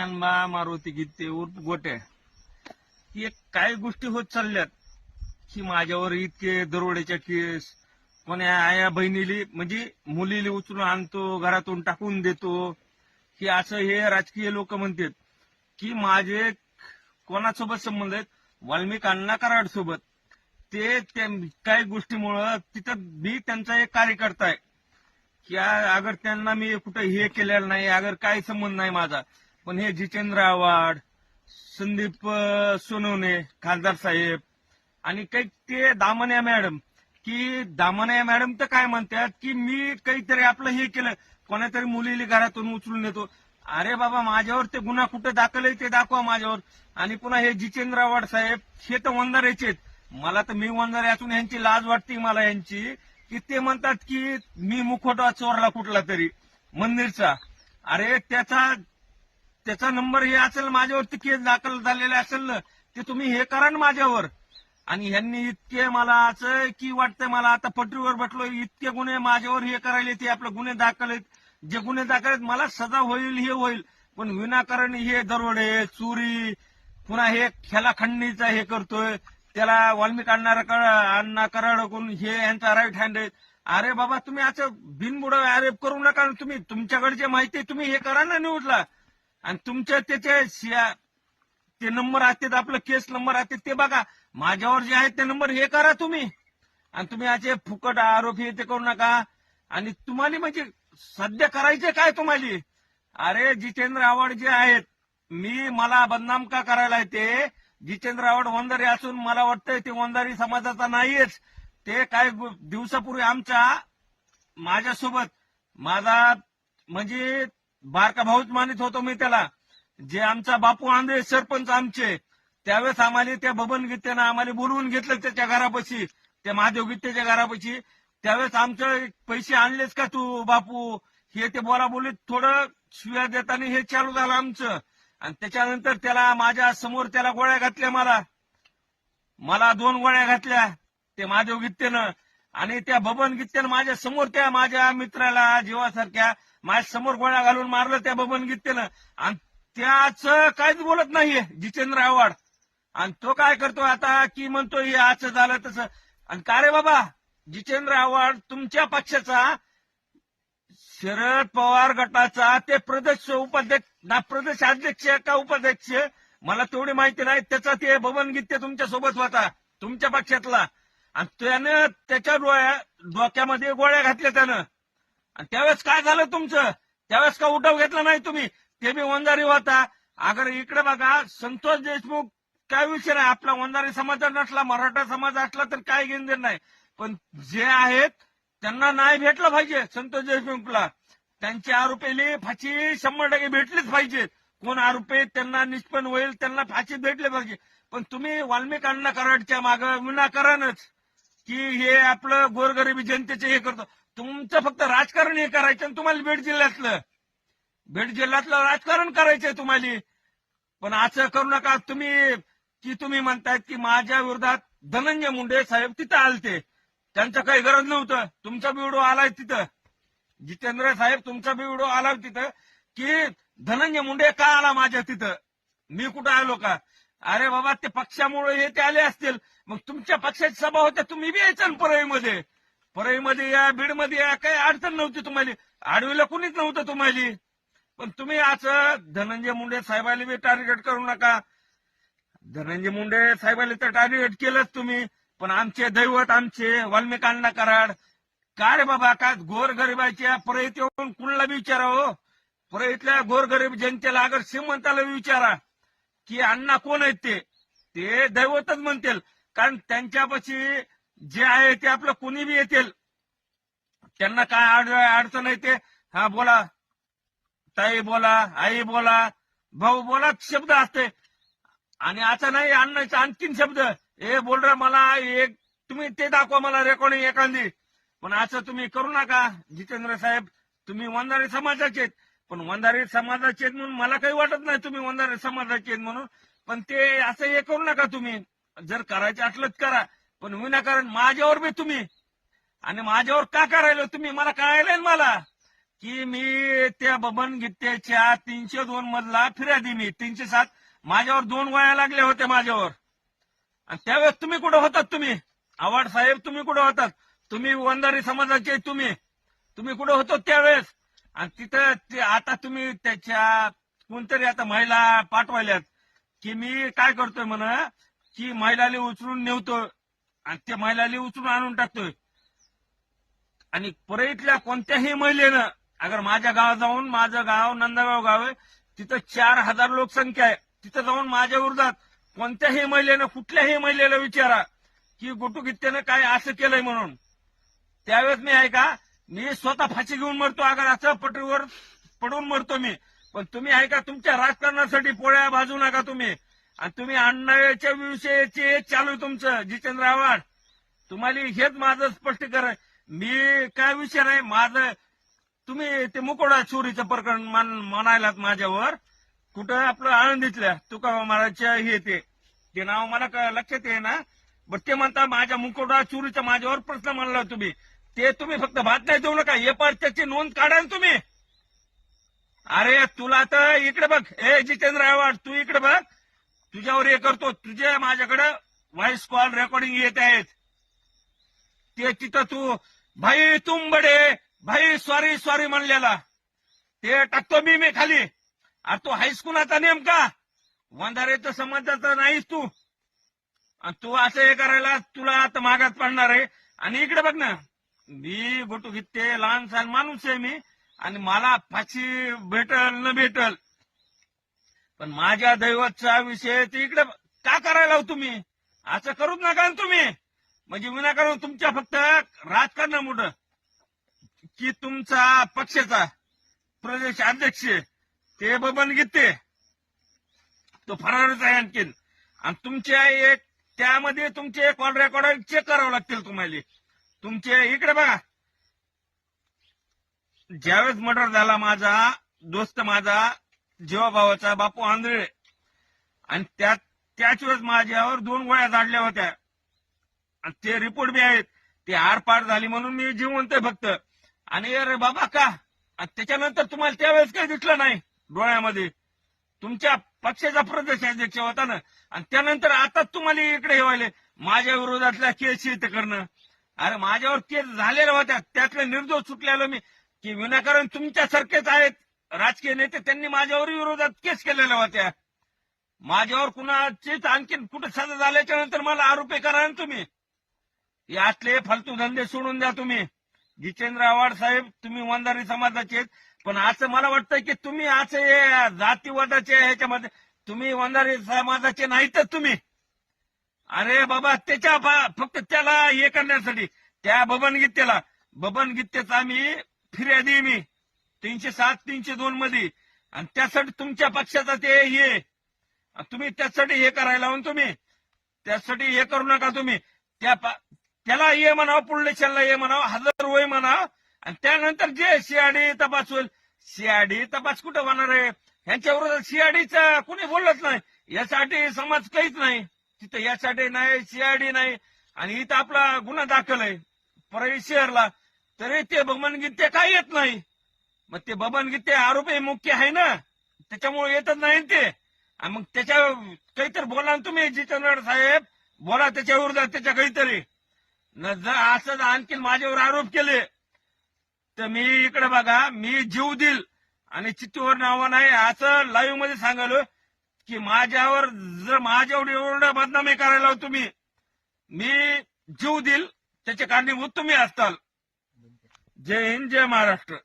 ज्ञानबा मारुती गीते उर्फ गोट्या. हे काही गोष्टी होत चालल्यात की माझ्यावर इतके दरोड्याच्या केस कोण्या आया बहिणीली म्हणजे मुलीली उचलून आणतो घरातून टाकून देतो. की असं हे राजकीय लोक म्हणतात की माझे कोणासोबत संबंध आहेत? वाल्मिक अण्णा कराड सोबत. ते काही गोष्टीमुळं तिथं मी त्यांचा एक कार्यकर्ता आहे. की अगर त्यांना मी कुठं हे केलेलं नाही अगर काही संबंध नाही माझा पण हे जितेंद्र आव्हाड संदीप सोनवणे खासदार साहेब आणि काही ते दामन्या मॅडम की दामन्या मॅडम तर काय म्हणतात की मी काहीतरी आपलं हे केलं कोणातरी मुलीला घरातून उचलून येतो अरे बाबा माझ्यावर ते गुन्हा कुठं दाखल आहे ते दाखवा माझ्यावर. आणि पुन्हा हे जितेंद्र आव्हाड साहेब हे तर वंजाऱ्याचे आहेत. मला तर मी वंजारे असून यांची लाज वाटते मला यांची की ते म्हणतात की मी मुखोटा चोरला कुठला तरी मंदिरचा. अरे त्याचा त्याचा नंबर हे असेल माझ्यावरती केस दाखल झालेले असेल ना ते तुम्ही हे करा ना माझ्यावर. आणि ह्यांनी इतके मला असं की वाटतंय मला आता पटरीवर बटलो इतके गुन्हे माझ्यावर हे करायले ते आपले गुन्हे दाखल आहेत. जे गुन्हे दाखल आहेत मला सजा होईल हे होईल. पण विनाकारण हे दरोडे चोरी पुन्हा हे खेला खंडणीचा हे करतोय. त्याला वाल्मिक आणणारा अण्णा कराड करून हे यांचा राईट हँड आहे. अरे बाबा तुम्ही असं बिनबुड आरेप करू नका तुम्ही तुमच्याकडे जे माहिती आहे तुम्ही हे करा ना न्यूजला आणि तुमच्या त्याचे ते नंबर असतात आपलं केस नंबर असतात ते बघा. माझ्यावर जे आहेत ते नंबर हे करा तुम्ही. आणि तुम्ही असे फुकट आरोपी हे ते करू नका. आणि तुम्हाला म्हणजे सध्या करायचे काय तुम्हाला? अरे जितेंद्र आव्हाड जे आहेत मी मला बदनाम का करायला येते जितेंद्र आव्हाड वंजारी असून मला वाटतंय ते वंदारी समाजाचा नाहीयेच. ते काय दिवसापूर्वी आमच्या माझ्यासोबत माझा म्हणजे बारका भाऊच मानित होतो मी त्याला. जे आमचा बापू आंधळे सरपंच आमचे त्यावेळेस आम्हाला त्या बबन गीतेनं आम्हाला बोलवून घेतलं त्याच्या घरापाशी त्या महादेव गीतेच्या घरापाशी. त्यावेळेस आमचे पैसे आणलेच का तू बापू? हे ते बोला बोलीत थोडं शिव्या देताना हे चालू झालं आमचं. आणि त्याच्यानंतर त्याला माझ्यासमोर त्याला गोळ्या घातल्या मला. मला दोन गोळ्या घातल्या. ते महादेव गीतेनं आणि त्या बबन गित्त्यानं माझ्यासमोर त्या माझ्या मित्राला जीवासारख्या माझ्यासमोर गोळ्या घालून मारलं त्या बबन गित्त्यानं आणि त्याच काहीच बोलत नाहीये जितेंद्र आव्हाड. आणि तो काय करतो आता की म्हणतो हे आज झालं तसं. आणि का रे बाबा जितेंद्र आव्हाड तुमच्या पक्षाचा शरद पवार गटाचा ते प्रदेश उपाध्यक्ष ना प्रदेश अध्यक्ष का उपाध्यक्ष? मला तेवढी माहिती नाही त्याचा ते बबन गीते तुमच्यासोबत होता तुमच्या पक्षातला. आणि त्यानं त्याच्या डोळ्या डोक्यामध्ये गोळ्या घातल्या त्यानं. आणि त्यावेळेस काय झालं तुमचं? त्यावेळेस का उठाव घेतला नाही तुम्ही? ते बी वंजारी होता. अगर इकडे बघा संतोष देशमुख काय विषय नाही. आपला वंजारी समाज नसला मराठा समाज असला तर काय घेणं नाही. पण जे आहेत त्यांना नाही भेटलं पाहिजे संतोष देशमुखला. त्यांची आरोपीली फाशी शंभर टक्के भेटलीच पाहिजे कोण आरोपी त्यांना निष्पन्न होईल त्यांना फाशी भेटली पाहिजे. पण तुम्ही वाल्मिकांना कराडच्या माग विनाकारणच. की हे आपलं गोरगरिबी जनतेचे हे करतो. तुमचं फक्त राजकारण हे करायचं आणि तुम्हाला बीड जिल्ह्यातलं. बीड जिल्ह्यातलं राजकारण करायचंय तुम्हाला. पण असं करू नका. तुम्ही की तुम्ही म्हणतायत की माझ्या विरोधात धनंजय मुंडे साहेब तिथं आलते. त्यांचं काही गरज नव्हतं. तुमचा बी व्हिडिओ आलाय तिथं. जितेंद्र साहेब तुमचा बी व्हिडिओ आला तिथं की धनंजय मुंडे का आला माझ्या तिथं? मी कुठं आलो का? अरे बाबा ते पक्षामुळे हे ते आले असतील. मग तुमच्या पक्षाची सभा होत्या तुम्ही बी यायचा ना परळीमध्ये. परळीमध्ये या बीडमध्ये या काही अडचण नव्हती तुम्हाला. आडवीला कुणीच नव्हतं तुम्हाला. पण तुम्ही असं धनंजय मुंडे साहेबाला बी टार्गेट करू नका. धनंजय मुंडे साहेबाला तर टार्गेट केलंच तुम्ही. पण आमचे दैवत आमचे वाल्मिकांना कराड. का रे बाबा का गोरगरिबाच्या परळीत येऊन कुणाला बी विचारा हो परळीतल्या गोरगरीब जनतेला अगर श्रीमंताला विचारा. की अण्णा कोण आहेत ते? ते दैवतच म्हणतील. कारण त्यांच्यापाशी जे आहे ते आपलं कोणी बी येतील. त्यांना काय अडचण आहे हा बोला. ताई बोला आई बोला भाऊ बोला शब्द असते. आणि असं नाही अण्णाचा आणखीन शब्द. ए बोल रे मला एक तुम्ही ते दाखवा मला रेकॉर्डिंग एखादी. पण असं तुम्ही करू नका जितेंद्र साहेब. तुम्ही वंजारी समाजाचे आहेत. पण वंजारी समाजाचे आहेत म्हणून मला काही वाटत नाही तुम्ही वंजारी समाजाचे आहेत म्हणून. पण ते असं हे करू नका तुम्ही. जर करायचं असलंच करा. पण विनाकारण माझ्यावर बी तुम्ही. आणि माझ्यावर का करायला तुम्ही? मला कळायला मला. की मी त्या बबन गिट्ट्याच्या तीनशे दोन मधला फिर्यादी मी तीनशे सात. माझ्यावर दोन वया लागल्या होत्या माझ्यावर. आणि त्यावेळेस तुम्ही कुठं होतात तुम्ही? आव्हाड साहेब तुम्ही कुठं होतात? तुम्ही वंधारी समाजाचे तुम्ही. तुम्ही कुठं होतो त्यावेळेस? आणि तिथं ते आता तुम्ही त्याच्या कोणतरी आता महिला पाठवायल्यात की मी काय करतोय म्हण की महिलाले उचलून नेवतोय आणि त्या महिलाले उचलून आणून टाकतोय. आणि परळीतल्या कोणत्याही महिलेनं अगर माझ्या गावात जाऊन माझं गाव नंदगाव गाव आहे तिथं चार हजार लोकसंख्या आहे. तिथं जाऊन माझ्या विरोधात कोणत्याही महिलेनं कुठल्याही महिलेला विचारा की गोटू काय असं केलंय म्हणून. त्यावेळेस मी आहे का मी स्वतः फाशी घेऊन मरतो. अगर असं पटरीवर पडून मरतो मी. पण तुम्ही आहे का तुमच्या राजकारणासाठी पोळ्या भाजू नका तुम्ही. आणि तुम्ही अण्णाच्या विषयीचे चालू आहे तुमचं जितेंद्र आव्हाड. तुम्हाला हेच माझं स्पष्टीकरण. मी काय विषय नाही माझं तुम्ही ते मुकोडा चोरीचं प्रकरण मान म्हणायलात माझ्यावर. कुठं आपलं आनंदीतल्या तुका महाराजच्या हे ते ते नाव मला लक्षात ये ना बट ते म्हणता माझ्या मुकोडा चोरीचा माझ्यावर प्रश्न मांडला तुम्ही. ते तुम्ही फक्त भात नाही देऊ नका. हे त्याची नोंद काढा तुम्ही. अरे तुला तर इकडे बघ. ए जितेंद्र आव्हाड तू इकडे बघ. तुझ्यावर हे करतो. तुझे माझ्याकडे व्हॉइस कॉल रेकॉर्डिंग येत आहेत. ते तिथं तू भाई तुंबडे भाई सॉरी सॉरी म्हणलेला. ते टाकतो मी मी खाली. अरे तू हायस्कूलाचा नेमका. वंधारेचं समाजाचा नाहीस तू. आणि तू असं हे करायला तुला आता मागात पडणार आहे. आणि इकडे बघ ना. मी बटू घेते लहान सहान माणूस आहे मी आणि मला फाशी भेटल न भेटल. पण माझ्या दैवतचा विषय ते इकडे का करायला हो तुम्ही? असं करूच नका तुम्ही. म्हणजे विनाकारण तुमच्या फक्त राजकारणामुळं. की तुमचा पक्षाचा प्रदेश अध्यक्ष ते बबन गीते तो फरारच आहे आणखीन. आणि तुमच्या एक त्यामध्ये तुमचे कॉल रेकॉर्ड चेक करावं लागतील तुम्हाला. तुमचे इकडे बघा. ज्यावेळेस मर्डर झाला माझा दोस्त माझा जीवाभावाचा बापू आंधळे. आणि त्यात त्याच वेळेस माझ्यावर दोन गोळ्या झाडल्या होत्या. आणि ते रिपोर्ट बी आहेत. ते आरपार झाली म्हणून मी जिवंत फक्त. आणि अरे बाबा का? आणि त्याच्यानंतर तुम्हाला त्यावेळेस काही दिसलं नाही डोळ्यामध्ये. तुमच्या पक्षाचा प्रदेश अध्यक्ष होता ना. आणि त्यानंतर आता तुम्हाला इकडे हे व्हायले. माझ्या विरोधातल्या केस शेत करणं. अरे माझ्यावर केस झालेल्या होत्या त्यातले निर्दोष सुटलेलो मी. की विनाकारण तुमच्यासारखेच आहेत राजकीय नेते त्यांनी माझ्यावर विरोधात केस केलेल्या होत्या माझ्यावर कुणाचीच आणखीन कुठे सजा झाल्याच्यानंतर मला आरोपी करा ना तुम्ही. यातले फालतू धंदे सोडून द्या तुम्ही. जितेंद्र आव्हाड साहेब तुम्ही वंदारी समाजाचे पण असं मला वाटतं की तुम्ही असं जातीवादाचे ह्याच्यामध्ये. तुम्ही वंदारी समाजाचे नाहीतच तुम्ही. अरे बाबा त्याच्या फक्त त्याला हे करण्यासाठी त्या बबन गीतेला. बबन गीतेचा आम्ही फिर्यादी मी. तीनशे सात तीनशे दोन मध्ये आणि त्यासाठी तुमच्या पक्षाचा ते हे. तुम्ही त्यासाठी हे करायला लावून तुम्ही. त्यासाठी हे करू नका तुम्ही. त्या त्याला ये म्हणावं पुढलेशाला ये म्हणावं हजर वय म्हणा आणि त्यानंतर जे सीआयडी तपास होईल सीआयडी तपास कुठं होणार आहे? ह्यांच्या विरोधात सीआयडीचं कुणी बोललंच नाही. यासाठी समाज काहीच नाही. तिथं यासाठी नाही सीआयडी नाही. आणि इथं आपला गुन्हा दाखल आहे. परळी शहरला. तरी ते बबन गीते काय येत नाही? मग ते बबनगीते आरोपी मुख्य आहे ना? त्याच्यामुळे येतच नाही ते. मग त्याच्या काहीतरी बोला ना तुम्ही जितेंद्र साहेब. बोला त्याच्या विरोधात त्याच्या काहीतरी. न जर असं आणखी माझ्यावर आरोप केले तर मी इकडे बघा मी जीव देईल. आणि चित्तूवर नाव नाही. असं लाईव्हमध्ये सांगालो की माझ्यावर जर माझ्यावर एवढा बदनामी करायला तुम्ही मी जीव देईल त्याचे कारणीभूत तुम्ही असताल. जय हिंद जय महाराष्ट्र.